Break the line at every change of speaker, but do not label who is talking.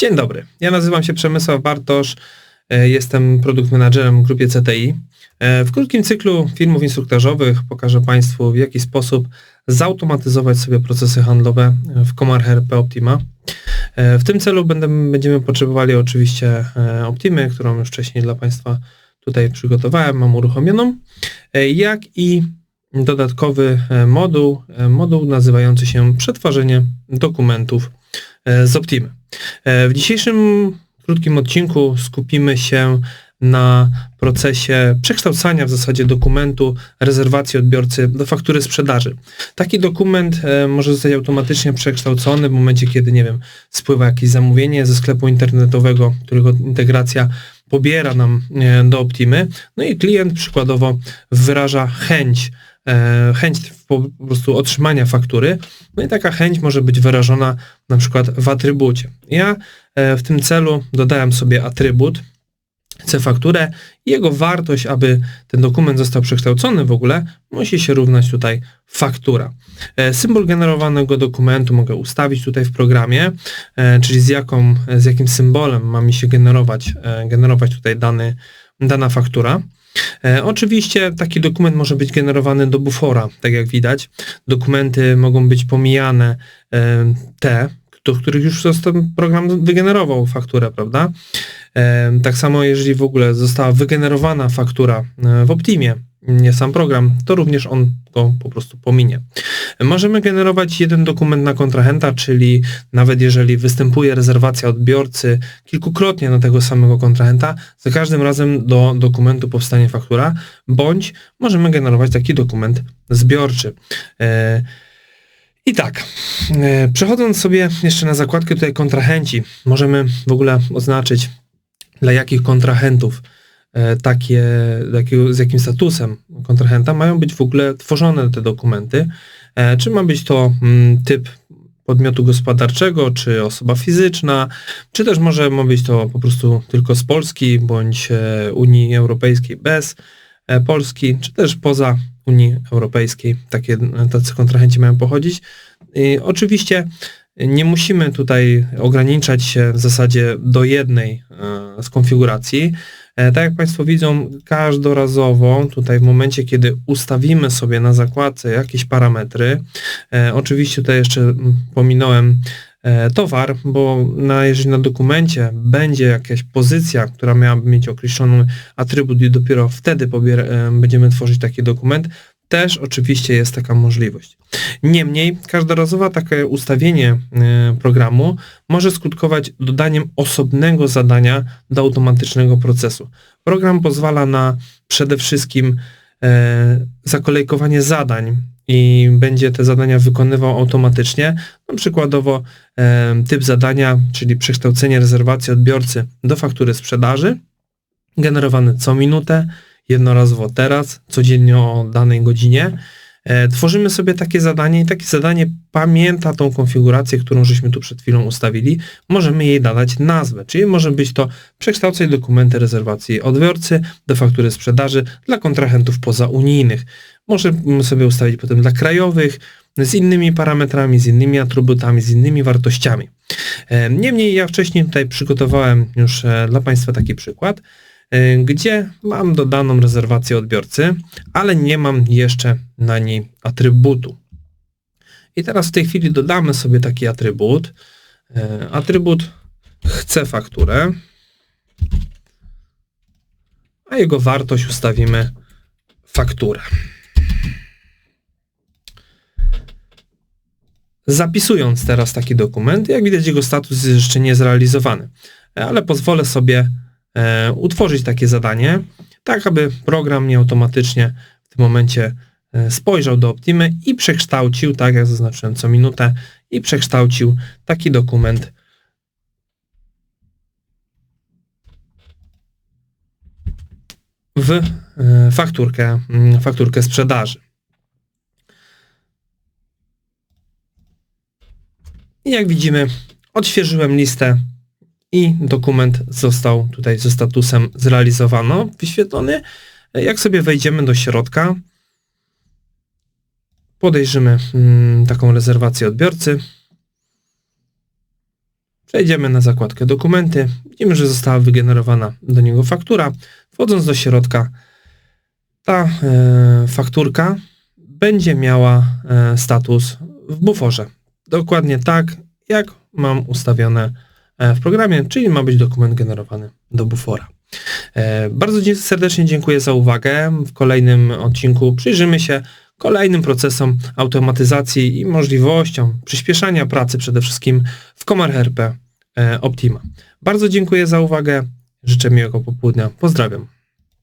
Dzień dobry, ja nazywam się Przemysław Bartosz, e, jestem produkt managerem w grupie CTI. E, w krótkim cyklu filmów instruktażowych pokażę Państwu w jaki sposób zautomatyzować sobie procesy handlowe w Comar RP Optima. E, w tym celu będziemy potrzebowali oczywiście Optimy, którą już wcześniej dla Państwa tutaj przygotowałem, mam uruchomioną, jak i dodatkowy moduł, moduł nazywający się przetwarzanie dokumentów z Optimy. E, w dzisiejszym krótkim odcinku skupimy się na procesie przekształcania w zasadzie dokumentu rezerwacji odbiorcy do faktury sprzedaży. Taki dokument e, może zostać automatycznie przekształcony w momencie, kiedy, nie wiem, spływa jakieś zamówienie ze sklepu internetowego, którego integracja pobiera nam e, do Optimy, no i klient przykładowo wyraża chęć E, chęć po prostu otrzymania faktury. No i taka chęć może być wyrażona na przykład w atrybucie. Ja e, w tym celu dodałem sobie atrybut, chcę fakturę i jego wartość, aby ten dokument został przekształcony w ogóle, musi się równać tutaj faktura. E, symbol generowanego dokumentu mogę ustawić tutaj w programie, czyli z, jaką, z jakim symbolem ma mi się generować, generować tutaj dany, dana faktura. E, oczywiście taki dokument może być generowany do bufora, tak jak widać. Dokumenty mogą być pomijane e, te, do których już program wygenerował fakturę, prawda? Tak samo jeżeli w ogóle została wygenerowana faktura e, w Optimie, nie sam program, to również on go po prostu pominie. Możemy generować jeden dokument na kontrahenta, czyli nawet jeżeli występuje rezerwacja odbiorcy kilkukrotnie na tego samego kontrahenta, za każdym razem do dokumentu powstanie faktura, bądź możemy generować taki dokument zbiorczy. E, I tak, e, przechodząc sobie jeszcze na zakładkę tutaj kontrahenci, możemy w ogóle oznaczyć dla jakich kontrahentów E, takie, z jakim statusem kontrahenta mają być w ogóle tworzone te dokumenty. E, czy ma być to mm, typ podmiotu gospodarczego, czy osoba fizyczna, czy też może ma być to po prostu tylko z Polski, bądź e, Unii Europejskiej bez Polski, czy też poza Unii Europejskiej. Takie, tacy kontrahenci mają pochodzić. I oczywiście nie musimy tutaj ograniczać się w zasadzie do jednej z konfiguracji. E, tak jak Państwo widzą, każdorazowo tutaj w momencie, kiedy ustawimy sobie na zakładce jakieś parametry, e, oczywiście tutaj jeszcze pominąłem e, towar, bo na, jeżeli na dokumencie będzie jakaś pozycja, która miałaby mieć określony atrybut i dopiero wtedy pobier, będziemy tworzyć taki dokument, też oczywiście jest taka możliwość. Niemniej każdorazowe takie ustawienie e, programu może skutkować dodaniem osobnego zadania do automatycznego procesu. Program pozwala na przede wszystkim e, zakolejkowanie zadań i będzie te zadania wykonywał automatycznie. No, przykładowo e, typ zadania, czyli przekształcenie rezerwacji odbiorcy do faktury sprzedaży, generowany co minutę, jednorazowo teraz, codziennie o danej godzinie. E, tworzymy sobie takie zadanie i takie zadanie pamięta tą konfigurację, którą żeśmy tu przed chwilą ustawili. Możemy jej dodać nazwę, czyli może być to przekształcać dokumenty rezerwacji odbiorcy do faktury sprzedaży dla kontrahentów pozaunijnych. Możemy sobie ustawić potem dla krajowych, z innymi parametrami, z innymi atrybutami, z innymi wartościami. E, niemniej ja wcześniej tutaj przygotowałem już e, dla Państwa taki przykład. Y, gdzie mam dodaną rezerwację odbiorcy, ale nie mam jeszcze na niej atrybutu. I teraz w tej chwili dodamy sobie taki atrybut. Y, atrybut chcę fakturę, a jego wartość ustawimy fakturę. Zapisując teraz taki dokument, jak widać jego status jest jeszcze nie zrealizowany, ale pozwolę sobie e, utworzyć takie zadanie, tak aby program nie automatycznie w tym momencie e, spojrzał do Optimy i przekształcił, tak jak zaznaczyłem co minutę, i przekształcił taki dokument w e, fakturkę, mm, fakturkę sprzedaży. I jak widzimy, odświeżyłem listę i dokument został tutaj ze statusem zrealizowano, wyświetlony. Jak sobie wejdziemy do środka, podejrzymy mm, taką rezerwację odbiorcy. Przejdziemy na zakładkę dokumenty. Widzimy, że została wygenerowana do niego faktura. Wchodząc do środka, ta e, fakturka będzie miała e, status w buforze. Dokładnie tak, jak mam ustawione w programie, czyli ma być dokument generowany do bufora. E, Bardzo serdecznie dziękuję za uwagę. W kolejnym odcinku przyjrzymy się kolejnym procesom automatyzacji i możliwościom przyspieszania pracy przede wszystkim w Komar RP e, Optima. Bardzo dziękuję za uwagę. Życzę miłego popołudnia. Pozdrawiam.